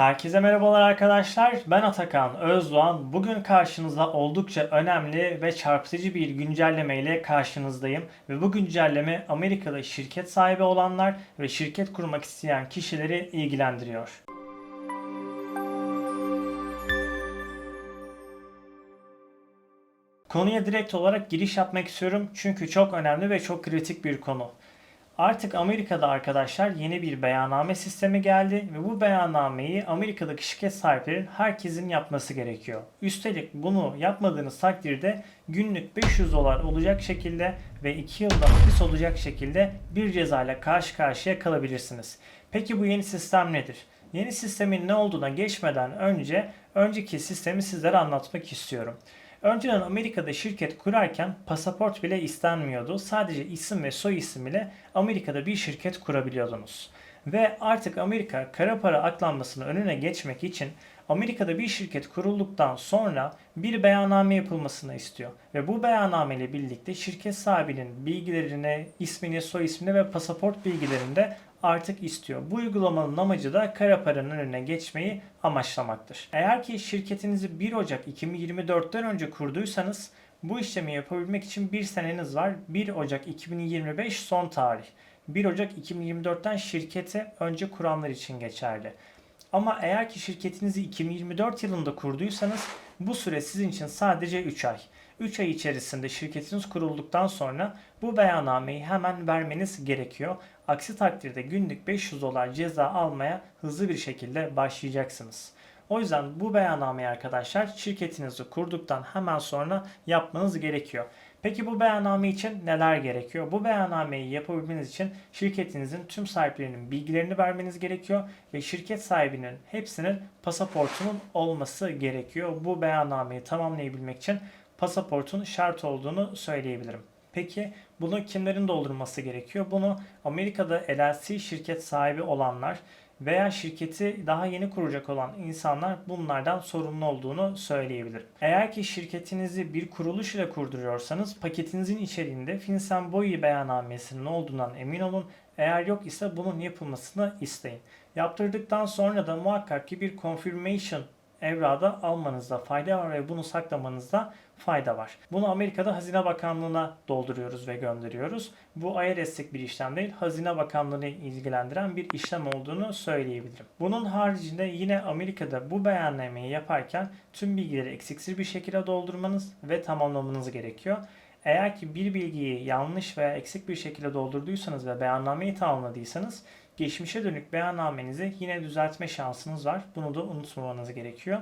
Herkese merhabalar arkadaşlar. Ben Atakan Özdoğan. Bugün karşınızda oldukça önemli ve çarpıtıcı bir güncelleme ile karşınızdayım. Ve bu güncelleme Amerika'da şirket sahibi olanlar ve şirket kurmak isteyen kişileri ilgilendiriyor. Konuya direkt olarak giriş yapmak istiyorum çünkü çok önemli ve çok kritik bir konu. Artık Amerika'da arkadaşlar yeni bir beyanname sistemi geldi ve bu beyannameyi Amerika'daki şirket sahiplerinin herkesin yapması gerekiyor. Üstelik bunu yapmadığınız takdirde günlük 500 dolar olacak şekilde ve 2 yılda hapis olacak şekilde bir ceza ile karşı karşıya kalabilirsiniz. Peki bu yeni sistem nedir? Yeni sistemin ne olduğuna geçmeden önce önceki sistemi sizlere anlatmak istiyorum. Önceden Amerika'da şirket kurarken pasaport bile istenmiyordu. Sadece isim ve soy isim ile Amerika'da bir şirket kurabiliyordunuz. Ve artık Amerika kara para aklanmasının önüne geçmek için Amerika'da bir şirket kurulduktan sonra bir beyanname yapılmasını istiyor. Ve bu beyanname ile birlikte şirket sahibinin bilgilerini, ismini, soy ismini ve pasaport bilgilerini de artık istiyor. Bu uygulamanın amacı da kara paranın önüne geçmeyi amaçlamaktır. Eğer ki şirketinizi 1 Ocak 2024'ten önce kurduysanız bu işlemi yapabilmek için bir seneniz var. 1 Ocak 2025 son tarih. 1 Ocak 2024'ten şirketi önce kuranlar için geçerli. Ama eğer ki şirketinizi 2024 yılında kurduysanız bu süre sizin için sadece 3 ay. 3 ay içerisinde şirketiniz kurulduktan sonra bu beyannameyi hemen vermeniz gerekiyor. Aksi takdirde günlük 500 dolar ceza almaya hızlı bir şekilde başlayacaksınız. O yüzden bu beyannameyi arkadaşlar şirketinizi kurduktan hemen sonra yapmanız gerekiyor. Peki bu beyanname için neler gerekiyor? Bu beyannameyi yapabilmeniz için şirketinizin tüm sahiplerinin bilgilerini vermeniz gerekiyor ve şirket sahibinin hepsinin pasaportunun olması gerekiyor. Bu beyannameyi tamamlayabilmek için pasaportun şart olduğunu söyleyebilirim. Peki bunu kimlerin doldurması gerekiyor? Bunu Amerika'da LLC şirket sahibi olanlar veya şirketi daha yeni kuracak olan insanlar bunlardan sorumlu olduğunu söyleyebilirim. Eğer ki şirketinizi bir kuruluş ile kurduruyorsanız paketinizin içeriğinde FinCEN BOI beyannamesinin olduğundan emin olun. Eğer yok ise bunun yapılmasını isteyin. Yaptırdıktan sonra da muhakkak ki bir confirmation evrada almanızda fayda var ve bunu saklamanızda fayda var. Bunu Amerika'da Hazine Bakanlığı'na dolduruyoruz ve gönderiyoruz. Bu IRS'lik bir işlem değil, Hazine Bakanlığı'nı ilgilendiren bir işlem olduğunu söyleyebilirim. Bunun haricinde yine Amerika'da bu beyannameyi yaparken tüm bilgileri eksiksiz bir şekilde doldurmanız ve tamamlamanız gerekiyor. Eğer ki bir bilgiyi yanlış veya eksik bir şekilde doldurduysanız ve beyannameyi tamamladıysanız geçmişe dönük beyannamenizi yine düzeltme şansınız var. Bunu da unutmamanız gerekiyor.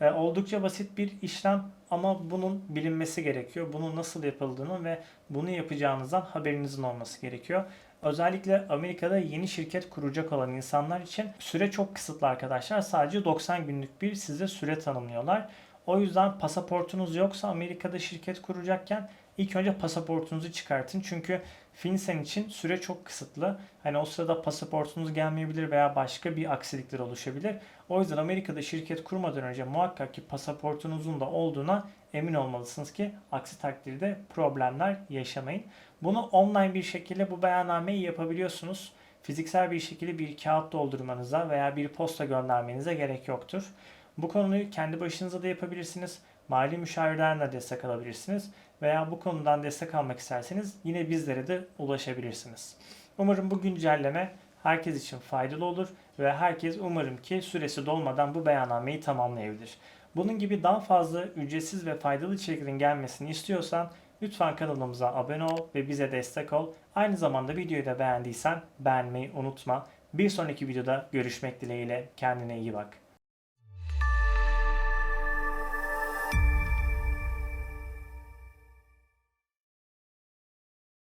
E, oldukça basit bir işlem ama bunun bilinmesi gerekiyor. Bunun nasıl yapıldığını ve bunu yapacağınızdan haberinizin olması gerekiyor. Özellikle Amerika'da yeni şirket kuracak olan insanlar için süre çok kısıtlı arkadaşlar. Sadece 90 günlük bir size süre tanımlıyorlar. O yüzden pasaportunuz yoksa Amerika'da şirket kuracakken ilk önce pasaportunuzu çıkartın. Çünkü FinCEN için süre çok kısıtlı. Hani o sırada pasaportunuz gelmeyebilir veya başka bir aksilikler oluşabilir. O yüzden Amerika'da şirket kurmadan önce muhakkak ki pasaportunuzun da olduğuna emin olmalısınız ki aksi takdirde problemler yaşamayın. Bunu online bir şekilde bu beyannameyi yapabiliyorsunuz. Fiziksel bir şekilde bir kağıt doldurmanıza veya bir posta göndermenize gerek yoktur. Bu konuyu kendi başınıza da yapabilirsiniz. Mali müşavirden de destek alabilirsiniz. Veya bu konudan destek almak isterseniz yine bizlere de ulaşabilirsiniz. Umarım bu güncelleme herkes için faydalı olur ve herkes umarım ki süresi dolmadan bu beyannameyi tamamlayabilir. Bunun gibi daha fazla ücretsiz ve faydalı içeriklerin gelmesini istiyorsan lütfen kanalımıza abone ol ve bize destek ol. Aynı zamanda videoyu da beğendiysen beğenmeyi unutma. Bir sonraki videoda görüşmek dileğiyle kendine iyi bak.